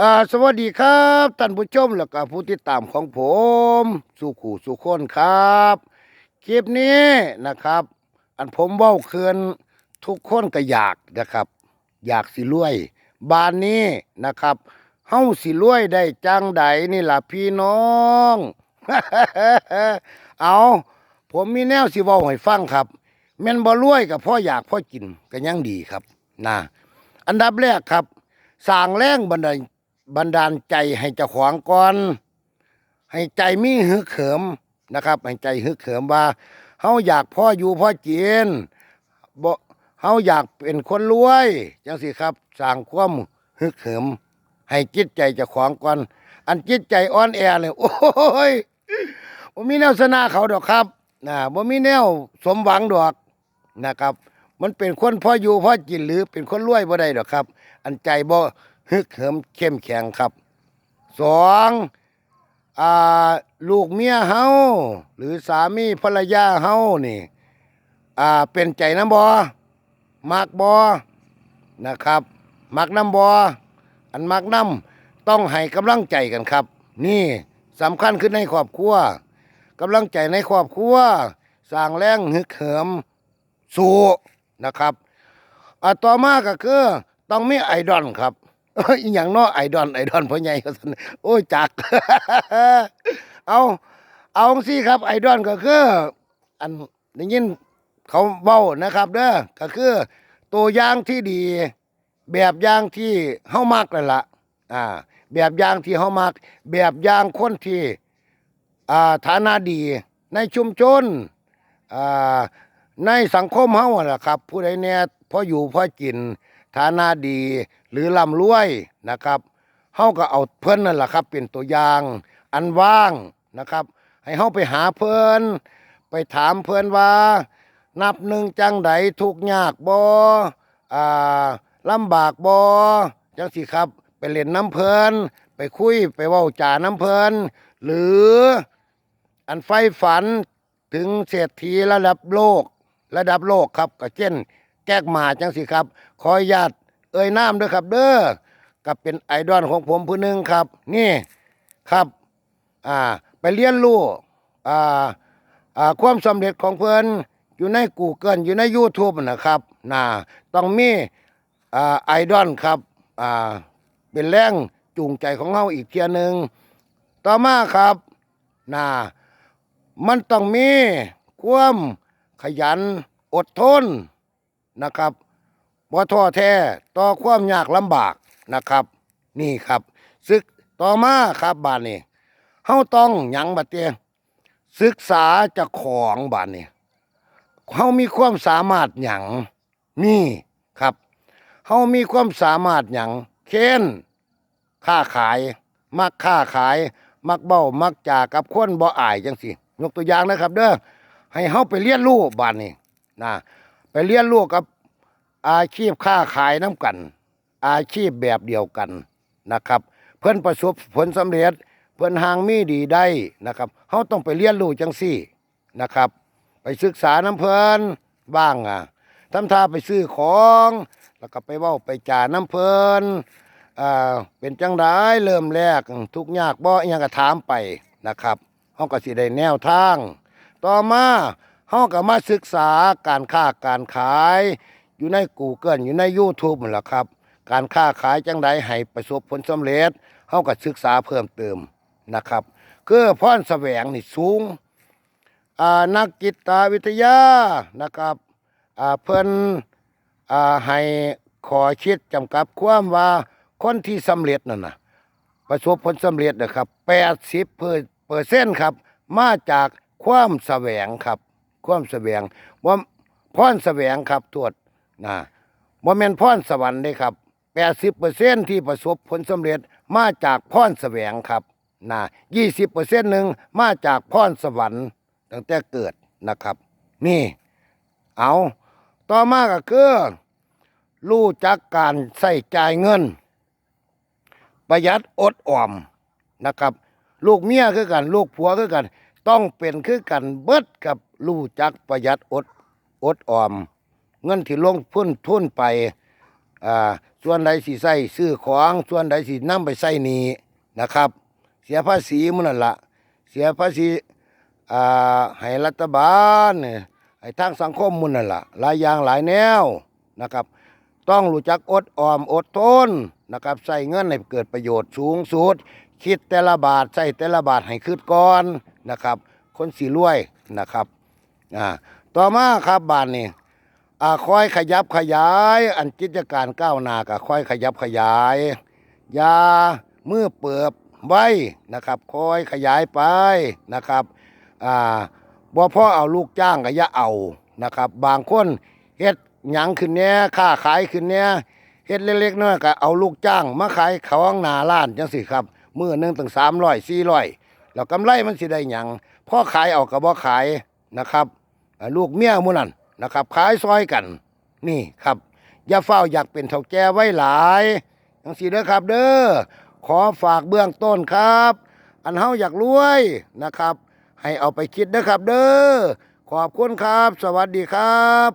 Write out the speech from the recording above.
อ่าสวัสดีครับท่านผู้ชมแล้วก็ผู้ติดตามของผมสุขูสุคนครับคลิปนี้นะครับ อันผมเว้าเคืนทุกคนก็อยากนะครับ อยากสิรวยบ้านนี้นะครับเฮาสิรวยได้จังใดนี่ล่ะพี่น้อง เอาผมมีแนวสิเว้าให้ฟังครับแม่นบ่รวยก็พ่ออยากพ่อกินก็ยังดีครับนะอันดับแรกครับสร้างแรงบันดาล บันดาลใจให้เจ้าของก่อน ให้ใจมีฮึกเหิมนะครับ ให้ใจฮึกเหิมว่าเฮาอยากพ่ออยู่พ่อกินบ่เฮาอยากเป็นคนรวยจังสิครับสร้างความฮึกเหิม ให้จิตใจเจ้าของก่อน อันจิตใจอ่อนแอเลยโอ้ยบ่มีแนวสนาเขาดอกครับนะบ่มีแนวสมหวังดอกนะครับ มันเป็นคนพ่ออยู่พ่อกินหรือเป็นคนรวยบ่ได้ดอกครับ อันใจบ่ ฮึกเหิมเข้มแข็งครับสองอ่าลูกเมียเฮาหรือสามีภรรยาเฮานี่อ่าเป็นใจน้ำบ่มักบ่นะครับ มักน้ำบ่อันมักน้ำต้องให้กำลังใจกันครับ นี่สำคัญขึ้นในครอบครัวกำลังใจในครอบครัวสร้างแรงฮึกเหิมสู้นะครับอ่าต่อมาก็คือต้องมีไอดอลครับ อ้ยอหย่างเน้อไอดอลไอดอลพ่อใหญ่ก็ซั่นโอ้ยจัก เอาเอาสิครับ ไอดอลก็คืออันได้ยินเขาเว้านะครับเด้อก็คือตัวอย่างที่ดี แบบอย่างที่เฮามักนั่นล่ะอ่า แบบอย่างที่เฮามัก แบบอย่างคนที่อ่าฐานะดี ในชุมชนอ่าในสังคมเฮาอะล่ะครับ ผู้ใดแน่พออยู่พอกิน ฐานะดีหรือร่ำรวยนะครับเฮาก็เอาเพิ่นนั่นแหละครับ เป็นตัวอย่างอันว่างนะครับ ให้เฮาไปหาเพิ่นไปถามเพิ่นว่า นับหนึ่งจังใดทุกยากบ่อ่าลำบากบ่จังสิครับ ไปเล่นน้ำเพิ่นไปคุยไปเว้าจาน้ำเพิ่นหรืออันไฟฝันถึงเศรษฐีระดับโลก ระดับโลกครับก็เช่น แก้กหมาจังสิครับ ขออนุญาตเอ่ยนามด้วยครับ เด้อกับเป็นไอดอลของผมผู้หนึ่งครับ นี่ครับอ่าไปเรียนรู้อ่าอ่าความสำเร็จของเพิ่อนอยู่ใน Google อยู่ใน YouTube นะครับน่าต้องมีอ่าไอดอลครับอ่าเป็นแรงจูงใจของเฮาอีกเทียหนึ่งต่อมาครับน่ามันต้องมีความขยันอดทน นะครับบ่ท้อแท้ต่อความยากลำบากนะครับ นี่ครับศึกต่อมาครับบานนี้เฮาต้องหยังบัดเตียศึกษาจากของบานนี้เฮามีความสามารถหยังนี่ครับเฮามีความสามารถหยังเช่นค้าขาย มักค้าขาย มักเบ้ามักจากับคนบ่อายจังสิยกตัวอย่างนะครับ เด้อให้เฮาไปเรียนรู้บ้านนี้นะ ไปเรียนรู้กับอาชีพค้าขายน้ำกัน อาชีพแบบเดียวกันนะครับ เพิ่อนประสบผลสำเร็จ เพิ่อนหางมีดีได้นะครับเฮาต้องไปเรียนรู้จังซี่นะครับ ไปศึกษาน้ำเพลินบ้างอะทำท่าไปซื้อของ แล้วก็ไปเว้าไปจาน้ำเพลินอ่าเป็นจังไดเริ่มแรกทุกยากบ่อยังก็ถามไปนะครับเฮาก็สิได้แนวทาง ต่อมา เฮาก็มาศึกษาการค้าการขาย อยู่ใน Google อยู่ใน YouTube นั่นแหละครับ การค้าขายจังไดให้ประสบผลสำเร็จเฮาก็ศึกษาเพิ่มเติมนะครับ คือพรแสวงนี่สูงอ่านักจิตวิทยานะครับอ่าเพิ่นอ่าให้ขอคิดจำกัดความว่าคนที่สำเร็จนั่นนะประสบผลสำเร็จนะครับ80เปอร์เซ็นต์ครับ มาจากความแสวงครับ ความแสวงว่าพรแสวงครับตรวจนะบ่แม่นพรสวรรค์เด้ครับ80เปอร์เซ็นต์ที่ประสบผลสำเร็จมาจากพรแสวงครับนะ20เปอร์เซ็นต์หนึ่งมาจากพรสวรรค์ตั้งแต่เกิดนะครับ นี่ เอาต่อมาก็คือรู้จักการใส่จ่ายเงิน ประหยัดอดออมนะครับ ลูกเมียคือกัน ลูกผัวคือกัน ต้องเป็นคือกันเบิดกับรู้จักประหยัดอดอดออม เงินที่ลงพุ่นทุ่นไปอ่าส่วนใดสิใส่ซื้อของส่วนใดสินำไปใส่หนี้นะครับ เสียภาษีมื้อนั่นละเสียภาษีอ่าให้รัฐบาลให้ทางสังคมมื้อนั่นละหลายอย่างหลายแนวนะครับ ต้องรู้จักอดออมอดทนนะครับใส่เงินให้เกิดประโยชน์สูงสุด คิดแต่ละบาทใส่แต่ละบาทให้คืดก่อนนะครับ คนสีรวยนะครับอ่าต่อมาครับบานนี้อ่าคอยขยับขยาย อันกิจการก้าวหน้าก็ค่อยขยับขยายยามือเปิบไว้นะครับคอยขยายไปนะครับอ่าบ่พ่อเอาลูกจ้างก็อย่าเอานะครับ บางคนเฮ็ดหยังขึ้นเนี้ยค้าขายขึ้นเนี้ยเฮ็ดเล็กๆน้อยก็เอาลูกจ้างมาขายของหน้าร้านจังซี่ครับ มื้อหนึ่งตั้ง300 400แล้วกำไรมันสิได้หยังพ่อขายเอาก็บ่ขายนะครับลูกเมียมูนั่นนะครับ ขายซอยกัน นี่ครับ อย่าเฝ้าอยากเป็นเฒ่าแก่ไว้หลายจังซี่เด้อครับ เด้อขอฝากเบื้องต้นครับ อันเฮาอยากรวยนะครับ ให้เอาไปคิดเด้อครับ เด้อขอบคุณครับ สวัสดีครับ